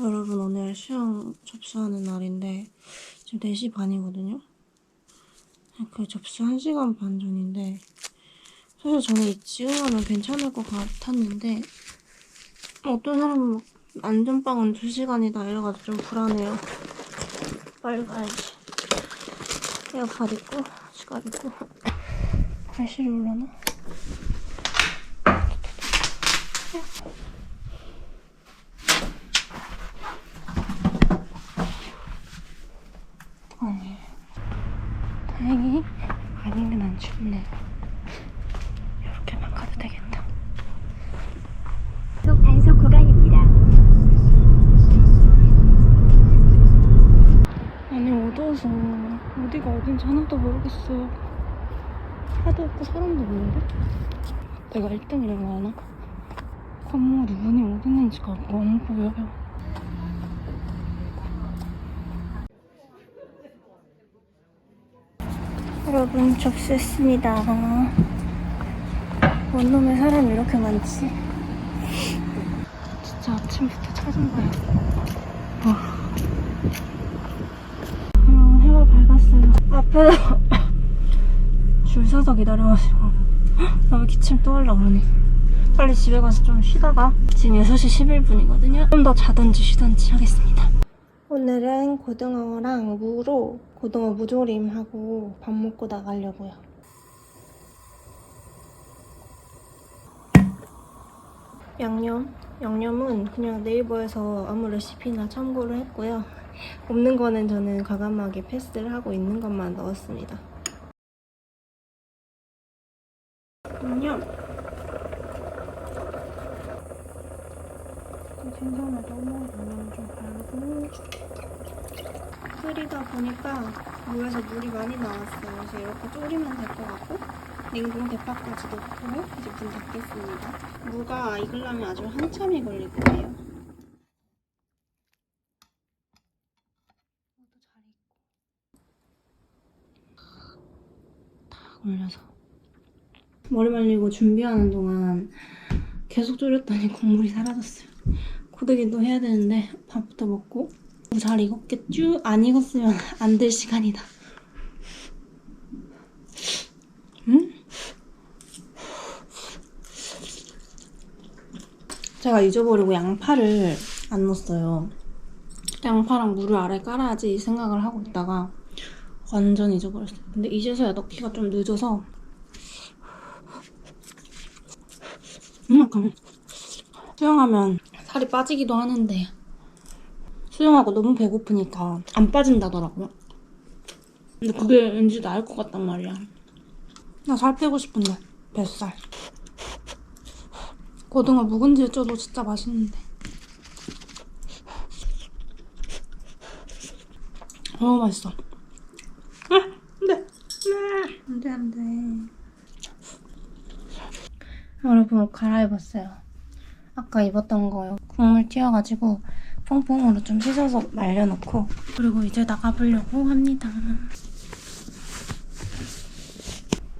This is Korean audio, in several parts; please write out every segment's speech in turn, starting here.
여러분 오늘 시험 접수하는 날인데 지금 4시 반이거든요. 그 접수 1시간 반 전인데 사실 저는 이 지금하면 괜찮을 것 같았는데 어떤 사람은 막 안전빵은 2시간이다 이래가지고 좀 불안해요. 빨리 가야지. 에어팟 있고 지갑 있고 발실이 올라나? 아니 다행히 아니면 안 춥네 이렇게만 가도 되겠다 속 단속 구간입니다. 아니 어두워서 어디가 어딘지 모르겠어요. 차도 없고 사람도 없는데? 내가 1등이라고 하나? 건물이 문이 어디 있는지가 너무 보여요. 여러분 접수했습니다. 원룸에 사람이 이렇게 많지? 진짜 아침부터 찾은 거야. 음, 해가 밝았어요. 앞에서 줄 서서 기다려가지고 너무 기침 또 하려고 그러네. 빨리 집에 가서 좀 쉬다가 지금 6시 11분이거든요. 좀 더 자든지 쉬든지 하겠습니다. 오늘은 고등어랑 무로 고등어 무조림하고 밥 먹고 나가려고요. 양념? 양념은 그냥 네이버에서 아무 레시피나 참고를 했고요. 없는 거는 저는 과감하게 패스를 하고 있는 것만 넣었습니다. 양념. 생선을 너무 좀 바르고 끓이다 보니까 물에서 물이 많이 나왔어요. 그래서 이렇게 졸이면 될 것 같고 냉동 대파까지 넣고 이제 문 닫겠습니다. 무가 익으려면 아주 한참이 걸릴 거예요. 올려서 머리 말리고 준비하는 동안 계속 졸였더니 국물이 사라졌어요. 고데기도 해야 되는데 밥부터 먹고 무잘 익었겠죠? 안 익었으면 안 될 시간이다. 응? 제가 잊어버리고 양파를 안 넣었어요. 양파랑 물을 아래 깔아야지 생각을 하고 있다가 완전 잊어버렸어요. 근데 이제서야 넣기가 좀 늦어서 이만큼 수영하면 살이 빠지기도 하는데 수영하고 너무 배고프니까 안 빠진다더라고요. 근데 그게 왠지 나을 것 같단 말이야. 나 살 빼고 싶은데 뱃살. 고등어 묵은지 쪄도 진짜 맛있는데. 너무 맛있어. 아, 안 돼. 안 돼, 안 돼. 여러분 옷 갈아입었어요. 아까 입었던 거요. 국물 튀어가지고 퐁퐁으로 좀 씻어서 말려놓고 그리고 이제 나가보려고 합니다.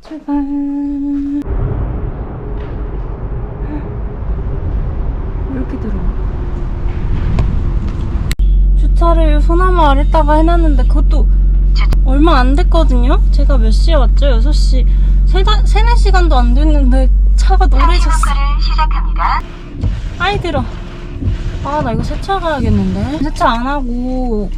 출발. 이렇게 들어. 주차를 소나무 아래다가 해놨는데 그것도 얼마 안 됐거든요? 제가 몇 시에 왔죠? 6시. 3, 4시간도 안 됐는데 차가 노래졌어. 시작합니다. 아이 들어. 아, 나 이거 세차 가야겠는데? 세차 안 하고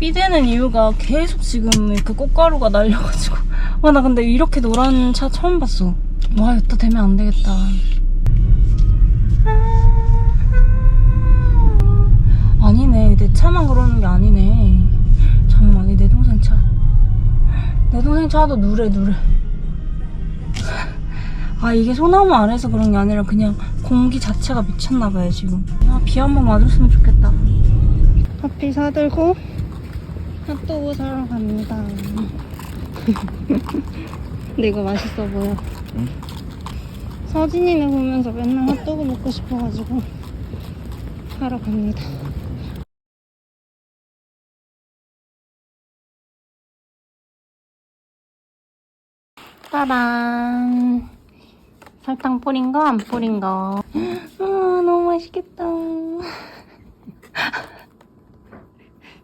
삐대는 이유가 계속 지금 그 꽃가루가 날려가지고. 와, 나 근데 이렇게 노란 차 처음 봤어. 와, 여기다 대면 안 되겠다. 아니네. 내 차만 그러는 게 아니네. 잠깐만, 이내 동생 차. 내 동생 차도 누래, 누래. 아 이게 소나무 아래서 그런 게 아니라 그냥 공기 자체가 미쳤나 봐요 지금. 아 비 한 번 맞았으면 좋겠다. 커피 사들고 핫도그 사러 갑니다. 근데 이거 맛있어 보여. 서진이네 보면서 맨날 핫도그 먹고 싶어가지고 사러 갑니다. 따란 설탕 뿌린 거, 안 뿌린 거. 아, 너무 맛있겠다.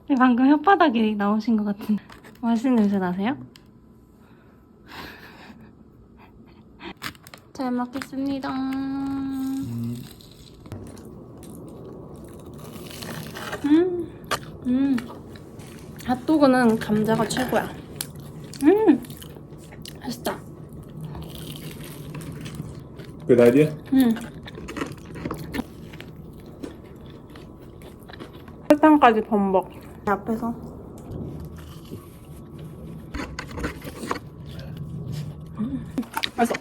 네, 방금 혓바닥이 나오신 것 같은데 맛있는 냄새 나세요? 잘 먹겠습니다. 음, 음. 핫도그는 감자가 최고야. 음, 맛있다. Good idea. 음. 설탕까지 범벅. 앞에서. 음, 맛있어.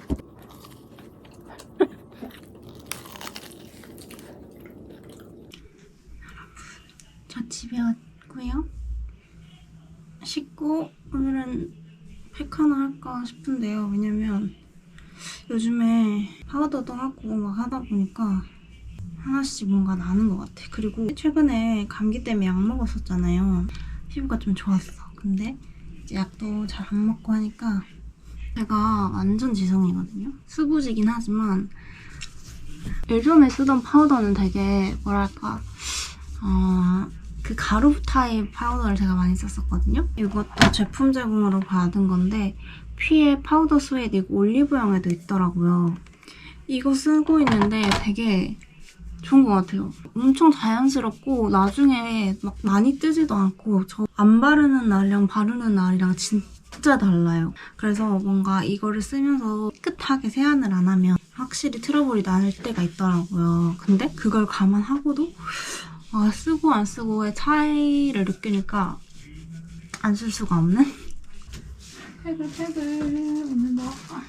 저 집에 왔고요. 씻고 오늘은 팩 하나 할까 싶은데요. 왜냐면 요즘에 파우더도 하고 막 하다 보니까 하나씩 뭔가 나는 것 같아. 그리고 최근에 감기 때문에 약 먹었었잖아요. 피부가 좀 좋았어. 근데 이제 약도 잘 안 먹고 하니까 제가 완전 지성이거든요. 수부지긴 하지만 예전에 쓰던 파우더는 되게 뭐랄까 어, 그 가루 타입 파우더를 제가 많이 썼었거든요. 이것도 제품 제공으로 받은 건데 피에 파우더 스웨이드 올리브영에도 있더라고요. 이거 쓰고 있는데 되게 좋은 것 같아요. 엄청 자연스럽고 나중에 막 많이 뜨지도 않고 저 안 바르는 날이랑 바르는 날이랑 진짜 달라요. 그래서 뭔가 이거를 쓰면서 깨끗하게 세안을 안 하면 확실히 트러블이 날 때가 있더라고요. 근데 그걸 감안하고도 아, 쓰고 안 쓰고의 차이를 느끼니까 안 쓸 수가 없는? 팩을 팩을 오늘 뭐 할까?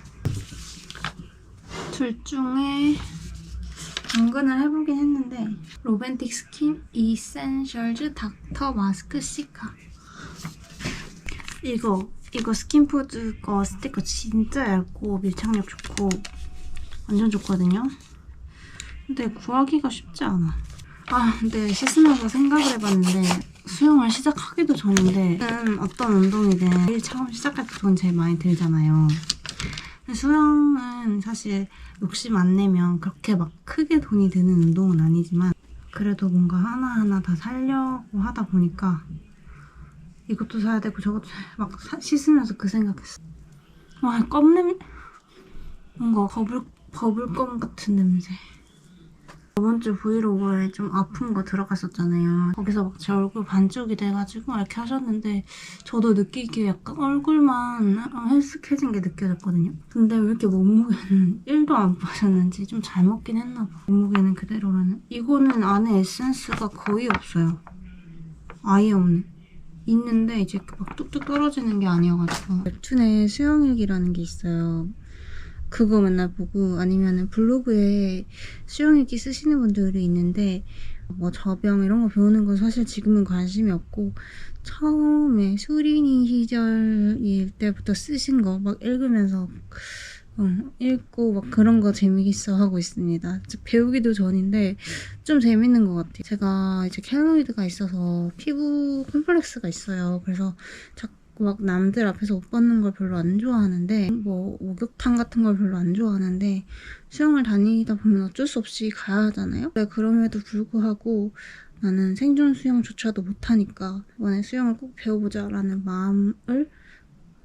둘 중에 당근을 해보긴 했는데 로벤틱 스킨 이센셜즈 닥터 마스크 시카. 이거 이거 스킨푸드 거 스티커 진짜 얇고 밀착력 좋고 완전 좋거든요. 근데 구하기가 쉽지 않아. 아 근데 씻으면서 생각을 해봤는데 수영을 시작하기도 전인데 음, 어떤 운동이든 제일 처음 시작할 때 돈 제일 많이 들잖아요 수영은 사실 욕심 안 내면 그렇게 막 크게 돈이 드는 운동은 아니지만 그래도 뭔가 하나하나 다 살려고 하다 보니까 이것도 사야 되고 저것도 막 사- 씻으면서 그 생각했어. 와 껌냄 뭔가 버블, 버블껌 같은 냄새 저번 주 브이로그에 좀 아픈 거 들어갔었잖아요. 거기서 막 제 얼굴 반쪽이 돼가지고 이렇게 하셨는데 저도 느끼기에 약간 얼굴만 헬스케진 게 느껴졌거든요. 근데 왜 이렇게 몸무게는 1도 안 빠졌는지 좀 잘 먹긴 했나 봐. 몸무게는 그대로라는. 이거는 안에 에센스가 거의 없어요. 아예 없네. 있는데 이제 막 뚝뚝 떨어지는 게 아니어가지고 웹툰에 수영일기라는 게 있어요. 그거 맨날 보고 아니면은 블로그에 수영일기 쓰시는 분들이 있는데 뭐 저병 이런 거 배우는 건 사실 지금은 관심이 없고 처음에 수린이 시절일 때부터 쓰신 거 막 읽으면서 어, 읽고 막 그런 거 재미있어 하고 있습니다. 배우기도 전인데 좀 재밌는 것 같아요. 제가 이제 켈로이드가 있어서 피부 컴플렉스가 있어요. 그래서 자꾸 막 남들 앞에서 옷 벗는 걸 별로 안 좋아하는데 뭐 목욕탕 같은 걸 별로 안 좋아하는데 수영을 다니다 보면 어쩔 수 없이 가야 하잖아요. 근데 그럼에도 불구하고 나는 생존 수영조차도 못하니까 이번에 수영을 꼭 배워보자 라는 마음을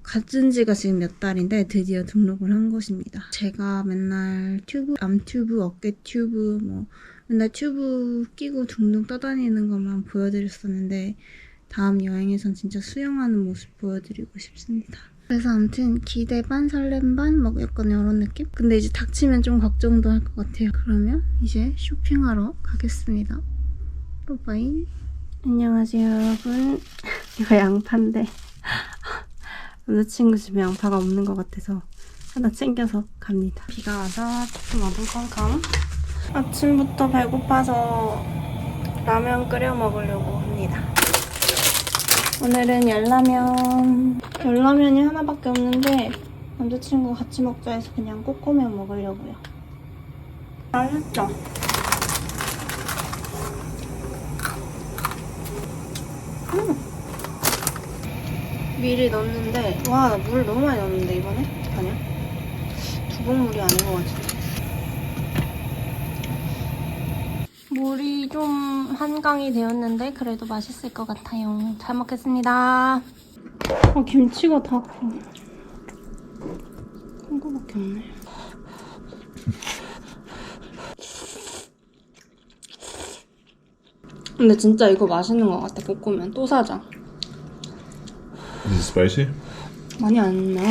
가진 지가 지금 몇 달인데 드디어 등록을 한 것입니다. 제가 맨날 튜브, 암 튜브, 어깨 튜브, 뭐 맨날 튜브 끼고 둥둥 떠다니는 것만 보여드렸었는데 다음 여행에선 진짜 수영하는 모습 보여드리고 싶습니다. 그래서 아무튼 기대 반 설렘 반막 약간 이런 느낌? 근데 이제 닥치면 좀 걱정도 할 것 같아요. 그러면 이제 쇼핑하러 가겠습니다. 빠빠이. 안녕하세요 여러분. 이거 양파인데 남자친구 집에 양파가 없는 것 같아서 하나 챙겨서 갑니다. 비가 와서 조금 어두컴컴. 아침부터 배고파서 라면 끓여 먹으려고 합니다. 오늘은 열라면. 열라면이 하나밖에 없는데 남자친구 같이 먹자 해서 그냥 꼬꼬면 먹으려고요. 맛있죠? 음. 미리 넣었는데 와나물 너무 많이 넣었는데 이번에 어떡하냐? 두번 물이 아닌 것 같은데 물이 좀 한강이 되었는데 그래도 맛있을 것 같아요. 잘 먹겠습니다. 아, 김치가 다 커. 큰 거밖에 없네. 근데 진짜 이거 맛있는 것 같아. 볶으면 또 사자. Is it spicy? 많이 안 나.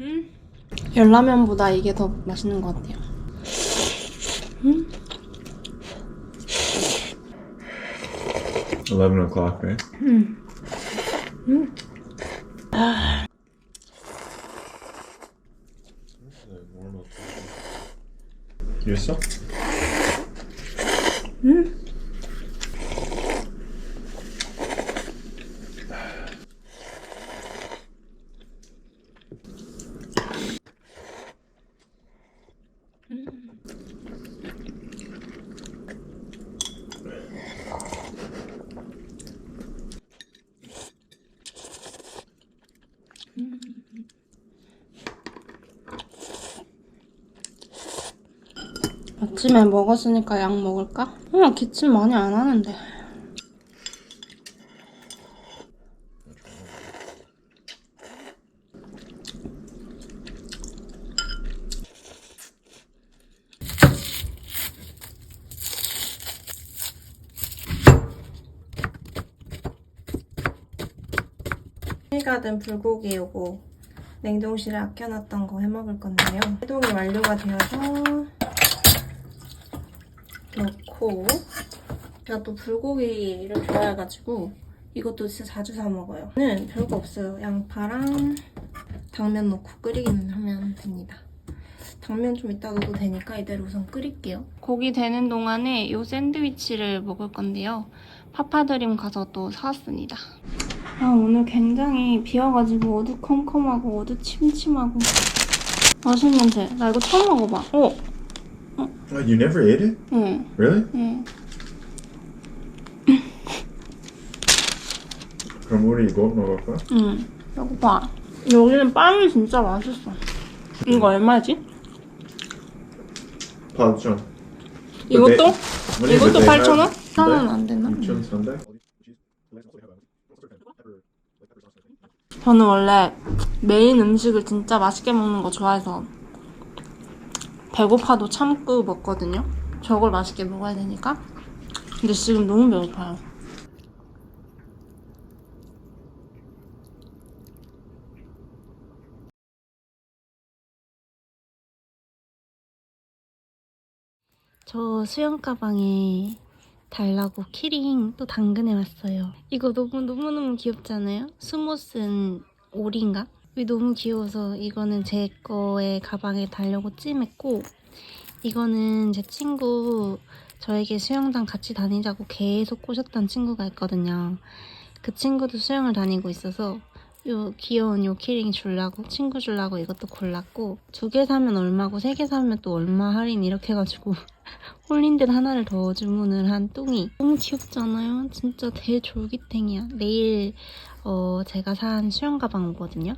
음. 열라면보다 이게 더 맛있는 것 같아요. Eleven o'clock, right? You saw? 아침에 먹었으니까 약 먹을까? 어, 기침 많이 안 하는데. 해가 된 불고기 요거 냉동실에 아껴놨던 거 해먹을 건데요. 해동이 완료가 되어서 넣고 제가 또 불고기를 좋아해가지고 이것도 진짜 자주 사 먹어요. 는 별거 없어요. 양파랑 당면 넣고 끓이기만 하면 됩니다. 당면 좀 이따 넣어도 되니까 이대로 우선 끓일게요. 고기 되는 동안에 이 샌드위치를 먹을 건데요. 파파드림 가서 또 사왔습니다. 아 오늘 굉장히 비 와가지고 어두컴컴하고 어두침침하고 맛있는데 나 이거 처음 먹어봐. 어? What, you never ate it? 응. Really? 응. 그럼 우리 이거 먹을까? 응. 봐. 여기는 빵이 진짜 맛있어. 이거 얼마지? 파전. 이것도? 네, 이것도 네, 8,000원? 네. 4,000원 안 되나? 6,300? 저는 원래 메인 음식을 진짜 맛있게 먹는 거 좋아해서 배고파도 참고 먹거든요. 저걸 맛있게 먹어야 되니까. 근데 지금 너무 배고파요. 저 수영 가방에 달라고 키링 또 당근해 왔어요. 이거 너무 너무 너무 귀엽잖아요. 스모슨 오리인가? 너무 귀여워서 이거는 제 거에 가방에 달려고 찜했고 이거는 제 친구 저에게 수영장 같이 다니자고 계속 꼬셨던 친구가 있거든요. 그 친구도 수영을 다니고 있어서 요 귀여운 요 키링 주려고 친구 주려고 이것도 골랐고 두 개 사면 얼마고 세 개 사면 또 얼마 할인 이렇게 해가지고 홀린 듯 하나를 더 주문을 한 뚱이. 너무 귀엽잖아요. 진짜 대졸깃탱이야. 내일 어 제가 산 수영 가방 오거든요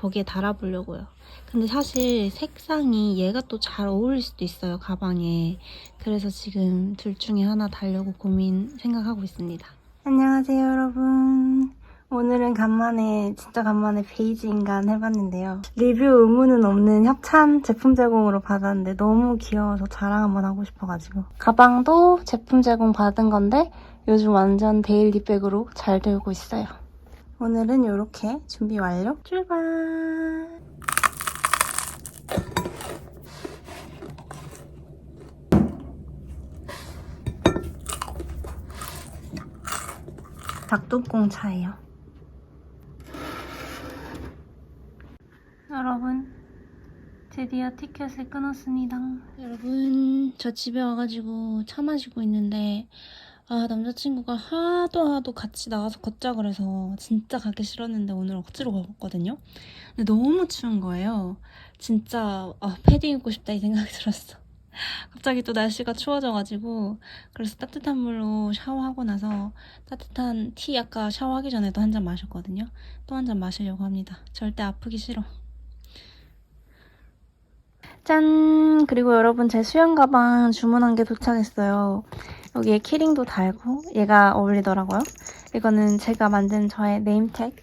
거기에 달아보려고요. 근데 사실 색상이 얘가 또 잘 어울릴 수도 있어요 가방에. 그래서 지금 둘 중에 하나 달려고 고민 생각하고 있습니다. 안녕하세요 여러분. 오늘은 간만에 진짜 간만에 베이지 인간 해봤는데요. 리뷰 의무는 없는 협찬 제품 제공으로 받았는데 너무 귀여워서 자랑 한번 하고 싶어가지고. 가방도 제품 제공 받은 건데 요즘 완전 데일리백으로 잘 들고 있어요. 오늘은 이렇게 준비 완료. 출발. 닭똥콩 차예요. 여러분 드디어 티켓을 끊었습니다 여러분 저 집에 와가지고 차 마시고 있는데 아 남자친구가 하도 하도 같이 나가서 걷자 그래서 진짜 가기 싫었는데 오늘 억지로 가봤거든요 근데 너무 추운 거예요 진짜 아 패딩 입고 싶다 이 생각이 들었어 갑자기 또 날씨가 추워져가지고 그래서 따뜻한 물로 샤워하고 나서 따뜻한 티 아까 샤워하기 전에도 한 잔 마셨거든요. 또 한 잔 마시려고 합니다. 절대 아프기 싫어. 짠! 그리고 여러분 제 수영 가방 주문한 게 도착했어요. 여기에 키링도 달고 얘가 어울리더라고요. 이거는 제가 만든 저의 네임택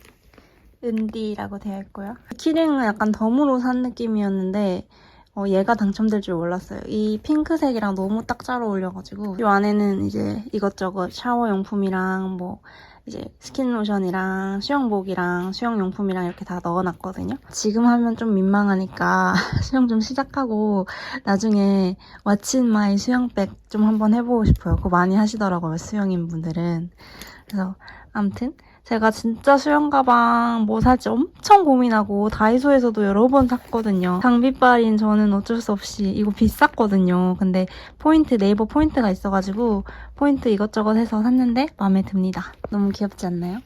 은디라고 되어 있고요. 키링은 약간 덤으로 산 느낌이었는데 어, 얘가 당첨될 줄 몰랐어요. 이 핑크색이랑 너무 딱 잘 어울려가지고 이 안에는 이제 이것저것 샤워 용품이랑 뭐 이제 스킨로션이랑 수영복이랑 수영용품이랑 이렇게 다 넣어놨거든요. 지금 하면 좀 민망하니까 수영 좀 시작하고 나중에 왓츠 인 마이 수영백 좀 한번 해보고 싶어요. 그거 많이 하시더라고요, 수영인 분들은. 그래서 아무튼 제가 진짜 수영 가방 뭐 살지 엄청 고민하고 다이소에서도 여러 번 샀거든요. 장비빨인 저는 어쩔 수 없이 이거 비쌌거든요. 근데 포인트 네이버 포인트가 있어가지고 포인트 이것저것 해서 샀는데 마음에 듭니다. 너무 귀엽지 않나요?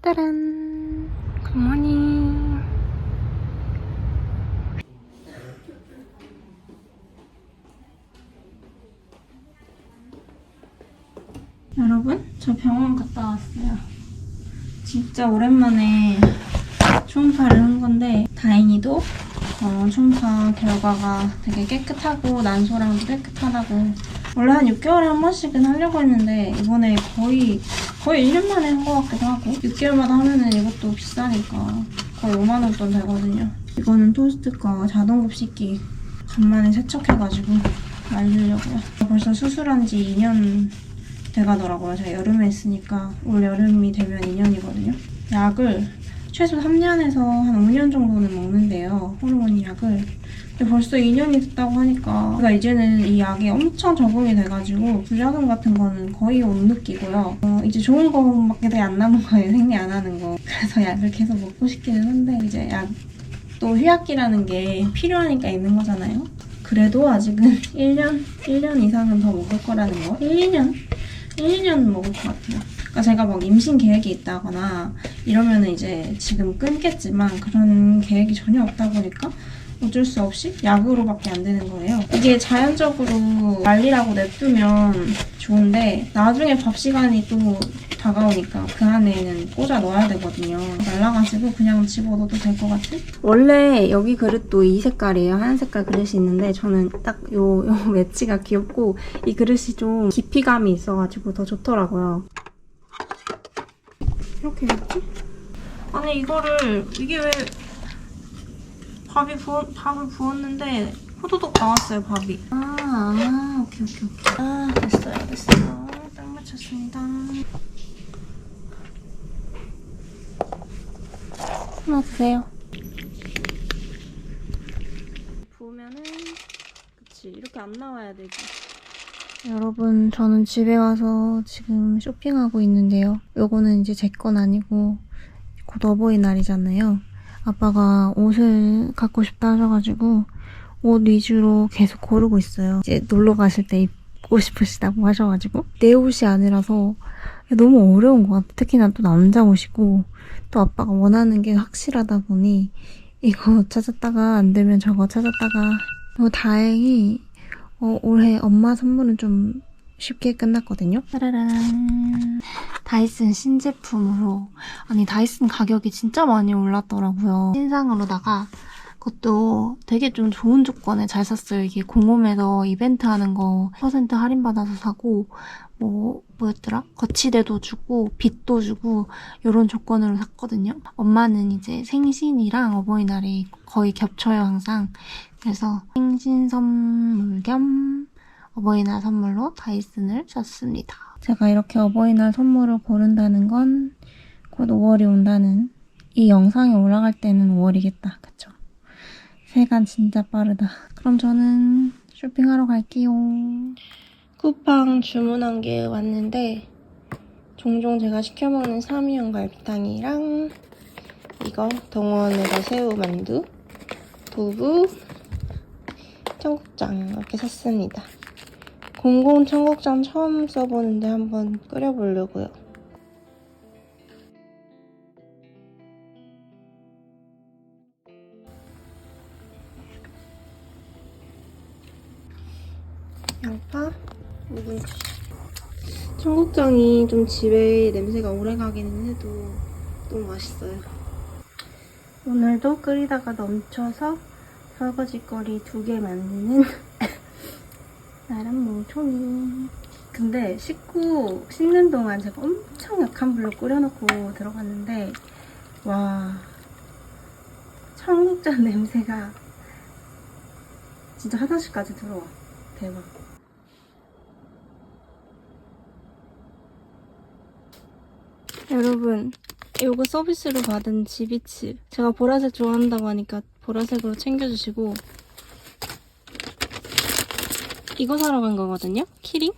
따란 굿모닝 여러분 저 병원 갔다 왔어요. 진짜 오랜만에 초음파를 한 건데 다행히도 어, 초음파 결과가 되게 깨끗하고 난소랑도 깨끗하다고 원래 한 6개월에 한 번씩은 하려고 했는데 이번에 거의 거의 1년 만에 한 것 같기도 하고 6개월마다 하면은 이것도 비싸니까 거의 5만 원돈 되거든요. 이거는 토스트 거 자동급 씻기 간만에 세척해가지고 말리려고요. 벌써 수술한 지 2년 돼가더라고요. 제가 여름에 했으니까 올 여름이 되면 2년이거든요. 약을 최소 3년에서 한 5년 정도는 먹는데요. 호르몬 약을. 근데 벌써 2년이 됐다고 하니까 제가 이제는 이 약에 엄청 적응이 돼가지고 부작용 같은 거는 거의 못 느끼고요. 어, 이제 좋은 거밖에 안 남은 거예요. 생리 안 하는 거. 그래서 약을 계속 먹고 싶기는 한데 이제 약 또 휴약기라는 게 필요하니까 있는 거잖아요. 그래도 아직은 1년, 1년 이상은 더 먹을 거라는 거. 1, 2년? 1, 2년 먹을 것 같아요. 그러니까 제가 막 임신 계획이 있다거나 이러면은 이제 지금 끊겠지만 그런 계획이 전혀 없다 보니까 어쩔 수 없이 약으로밖에 안 되는 거예요. 이게 자연적으로 말리라고 냅두면 좋은데 나중에 밥 시간이 또 다가오니까 그 안에는 꽂아 넣어야 되거든요. 말라가지고 그냥 집어넣어도 될 것 같은? 원래 여기 그릇도 이 색깔이에요. 하얀 색깔 그릇이 있는데 저는 딱 요, 요 매치가 귀엽고 이 그릇이 좀 깊이감이 있어가지고 더 좋더라고요. 이렇게 됐지? 아니 이거를 이게 왜 밥이 부어, 밥을 부었는데 호도독 나왔어요 밥이. 아, 아 오케이 오케이 오케이. 아 됐어요 됐어요. 딱 맞췄습니다. 하나 드세요? 부으면은 그치 이렇게 안 나와야 되지. 여러분 저는 집에 와서 지금 쇼핑하고 있는데요. 요거는 이제 제 건 아니고 곧 어버이날이잖아요 아빠가 옷을 갖고 싶다 하셔가지고 옷 위주로 계속 고르고 있어요. 이제 놀러 가실 때 입고 싶으시다고 하셔가지고 내 옷이 아니라서 너무 어려운 것 같아. 특히나 또 남자 옷이고 또 아빠가 원하는 게 확실하다 보니 이거 찾았다가 안 되면 저거 찾았다가 어, 다행히 어, 올해 엄마 선물은 좀 쉽게 끝났거든요. 따라란 다이슨 신제품으로 아니 다이슨 가격이 진짜 많이 올랐더라고요. 신상으로다가 그것도 되게 좀 좋은 조건에 잘 샀어요. 이게 공홈에서 이벤트 하는 거 퍼센트 할인받아서 사고 뭐 뭐였더라? 거치대도 주고 빚도 주고 이런 조건으로 샀거든요. 엄마는 이제 생신이랑 어버이날이 거의 겹쳐요 항상. 그래서 생신 선물 겸 어버이날 선물로 다이슨을 샀습니다. 제가 이렇게 어버이날 선물을 고른다는 건 곧 5월이 온다는 이 영상이 올라갈 때는 5월이겠다. 그쵸? 세간 진짜 빠르다. 그럼 저는 쇼핑하러 갈게요. 쿠팡 주문한 게 왔는데 종종 제가 시켜먹는 사미연 갈비탕이랑 이거 동원에서 새우 만두, 두부, 청국장 이렇게 샀습니다. 공공 청국장 처음 써보는데 한번 끓여보려고요. 보이지? 청국장이 좀 집에 냄새가 오래 가기는 해도 너무 맛있어요. 오늘도 끓이다가 넘쳐서 설거지거리 두 개 만드는 나란 몽총이. 근데 씻고 씻는 동안 제가 엄청 약한 불로 끓여놓고 들어갔는데 와 청국장 냄새가 진짜 화장실까지 들어와. 대박. 여러분, 이거 서비스로 받은 지비츠. 제가 보라색 좋아한다고 하니까 보라색으로 챙겨주시고 이거 사러 간 거거든요? 키링?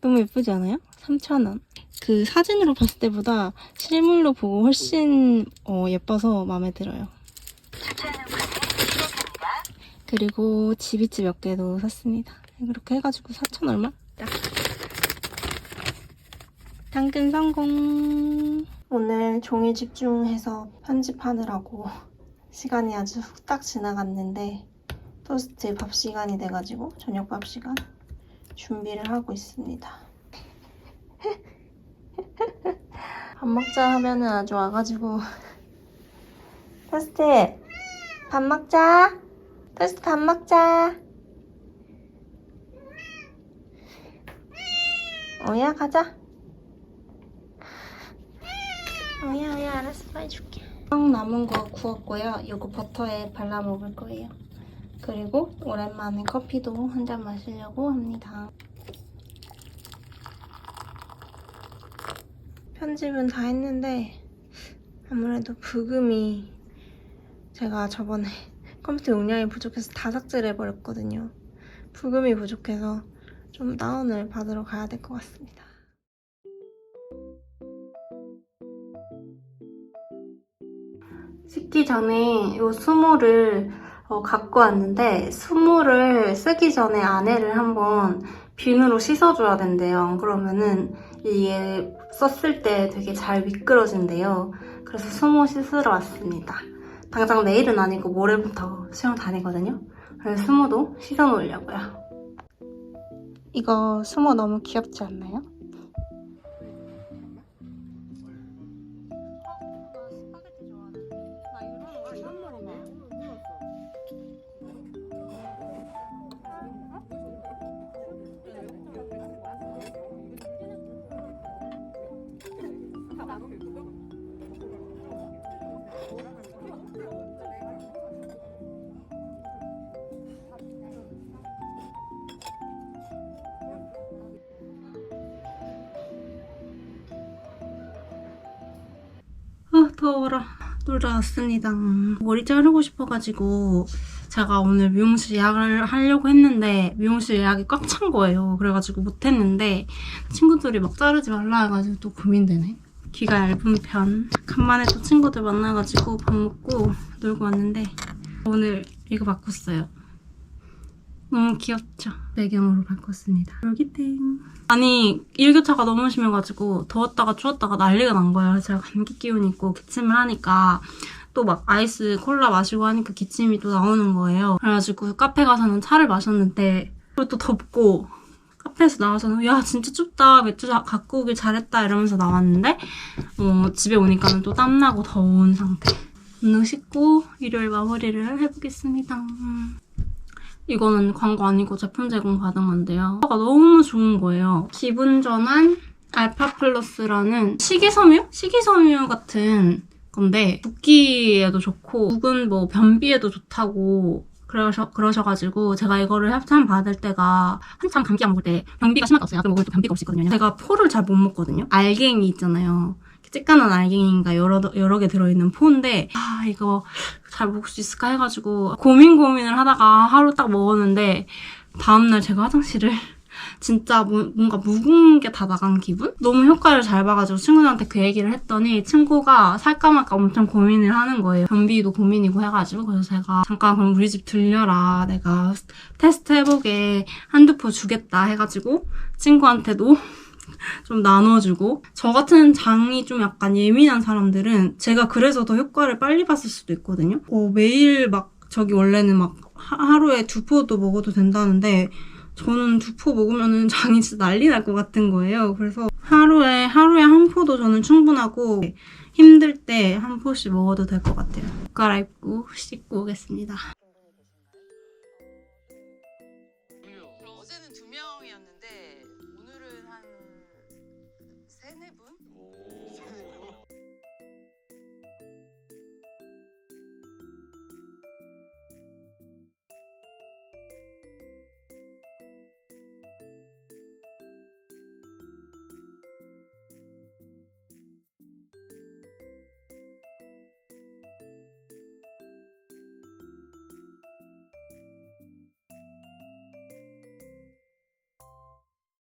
너무 예쁘지 않아요? 3,000원. 그 사진으로 봤을 때보다 실물로 보고 훨씬 어, 예뻐서 마음에 들어요. 그리고 지비츠 몇 개도 샀습니다. 그렇게 해가지고 4천 얼마? 딱. 당근 성공. 오늘 종이 집중해서 편집하느라고 시간이 아주 후딱 지나갔는데 토스트 밥 시간이 돼가지고 저녁 밥 시간 준비를 하고 있습니다. 밥 먹자 하면은 아주 와가지고 토스트 밥 먹자. 토스트 밥 먹자. 오야 가자. 오야 오야 알았어 빨리 줄게. 빵 남은 거 구웠고요. 이거 버터에 발라 먹을 거예요. 그리고 오랜만에 커피도 한 잔 마시려고 합니다. 편집은 다 했는데 아무래도 부금이 제가 저번에 컴퓨터 용량이 부족해서 다 삭제를 해버렸거든요. 부금이 부족해서 좀 다운을 받으러 가야 될 것 같습니다. 씻기 전에 이 수모를 어, 갖고 왔는데 수모를 쓰기 전에 안에를 한번 비누로 씻어줘야 된대요. 안 그러면은 이게 썼을 때 되게 잘 미끄러진대요. 그래서 수모 씻으러 왔습니다. 당장 내일은 아니고 모레부터 수영 다니거든요. 그래서 수모도 씻어 놓으려고요. 이거 수모 너무 귀엽지 않나요? 아 더워라 놀러 왔습니다. 머리 자르고 싶어가지고 제가 오늘 미용실 예약을 하려고 했는데 미용실 예약이 꽉 찬 거예요. 그래가지고 못했는데 친구들이 막 자르지 말라 해가지고 또 고민되네. 귀가 얇은 편. 간만에 또 친구들 만나가지고 밥 먹고 놀고 왔는데 오늘 이거 바꿨어요 너무 귀엽죠? 배경으로 바꿨습니다. 여기땡. 아니 일교차가 너무 심해가지고 더웠다가 추웠다가 난리가 난 거예요. 제가 감기 기운 있고 기침을 하니까 또 막 아이스 콜라 마시고 하니까 기침이 또 나오는 거예요. 그래가지고 카페 가서는 차를 마셨는데 그리고 또 덥고 카페에서 나와서는 야 진짜 춥다 맥주 자- 갖고 오길 잘했다 이러면서 나왔는데 어, 집에 오니까는 또 땀나고 더운 상태. 오늘 씻고 일요일 마무리를 해보겠습니다. 음. 이거는 광고 아니고 제품 제공 받은 건데요. 가 너무 좋은 거예요. 기분 전환 알파 플러스라는 식이섬유? 식이섬유 같은 건데 붓기에도 좋고 묵은 뭐 변비에도 좋다고 그러셔, 그러셔가지고 제가 이거를 협찬 받을 때가 한참 감기 안 먹을 때 변비가 심하게 왔어요. 약을 먹을 때 변비가 없었거든요. 제가 포를 잘 못 먹거든요. 알갱이 있잖아요. 찌까는 알갱이인가 여러, 여러 개 들어있는 포인데 아 이거 잘 먹을 수 있을까 해가지고 고민 고민을 하다가 하루 딱 먹었는데 다음날 제가 화장실을 진짜 뭐- 뭔가 묵은 게 다 나간 기분? 너무 효과를 잘 봐가지고 친구들한테 그 얘기를 했더니 친구가 살까 말까 엄청 고민을 하는 거예요. 변비도 고민이고 해가지고 그래서 제가 잠깐 그럼 우리 집 들려라 내가 테스트 해보게 한두 포 주겠다 해가지고 친구한테도 좀 나눠주고 저 같은 장이 좀 약간 예민한 사람들은 제가 그래서 더 효과를 빨리 봤을 수도 있거든요. 어, 매일 막 저기 원래는 막 하- 하루에 두 포도 먹어도 된다는데 저는 두 포 먹으면은 장이 진짜 난리 날 것 같은 거예요. 그래서 하루에 하루에 한 포도 저는 충분하고 힘들 때 한 포씩 먹어도 될 것 같아요. 옷 갈아입고 씻고 오겠습니다.